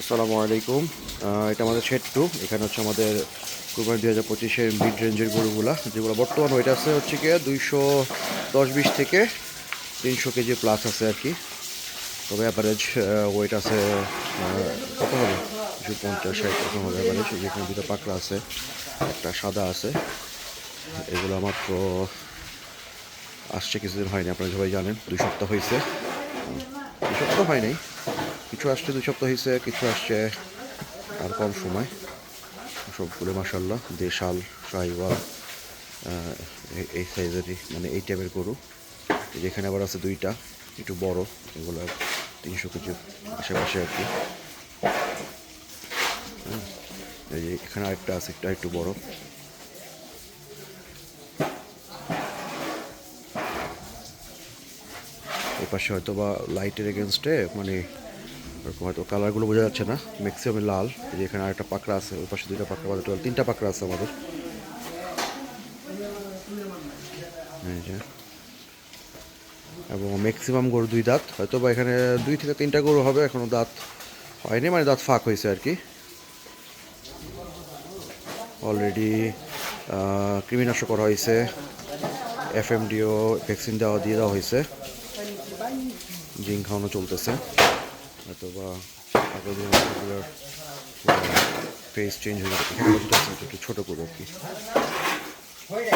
আসসালামু আলাইকুম। এটা আমাদের শেড টু এখানে হচ্ছে আমাদের কুরবানি দুই হাজার পঁচিশের মিড রেঞ্জের গরুগুলা। যেগুলো বর্তমান ওয়েট আছে হচ্ছে গিয়ে দুইশো দশ বিশ থেকে তিনশো কেজি প্লাস আছে আর কি। তবে অ্যাভারেজ ওয়েট আছে কত হবে? দুশো পঞ্চাশ, ষাট কত হবে অ্যাভারেজ যেখানে দুটো পাকড়া আছে, একটা সাদা আছে। এগুলো মাত্র আসছে, কিছুদিন হয়নি, আপনারা সবাই জানেন। দুই সপ্তাহ হয়েছে দুই সপ্তাহ হয় নাই। কিছু আসছে, দুই সপ্তাহ হয়েছে কিছু আসছে আর কম সময়। সবগুলো মাসাল্লাহ দেশাল শাহিওয়াল এই- এই সাইজেরই মানে এই টাইপের গরু। যেখানে আবার আছে দুইটা, একটু বড়, এগুলো তিনশো কেজি আশেপাশে আর কি। এই যে এখানে আরেকটা আছে, একটা একটু বড়। এই পাশে হয়তো বা লাইটের এগেনস্টে মানে ওরকম হয়তো কালারগুলো বোঝা যাচ্ছে না। ম্যাক্সিমাম লাল যে এখানে আরেকটা পাকড়া আছে, ওই পাশে দুইটা পাকড়া আমাদের টোটাল তিনটা পাকড়া আছে আমাদের। এবং ম্যাক্সিমাম গরু দুই দাঁত হয়তো বা এখানে দুই থেকে তিনটা গরু হবে, এখনও দাঁত হয়নি মানে দাঁত ফাঁক হয়েছে আর কি। অলরেডি কৃমিনাশক করা হয়েছে এফএমডিও ভ্যাকসিন দেওয়া দিয়ে দেওয়া হয়েছে। জিঙ্ক খাওয়ানো চলতেছে। অথবা দিন ফেস চেঞ্জ হয়ে যাবে একটু ছোটো করে আর কি।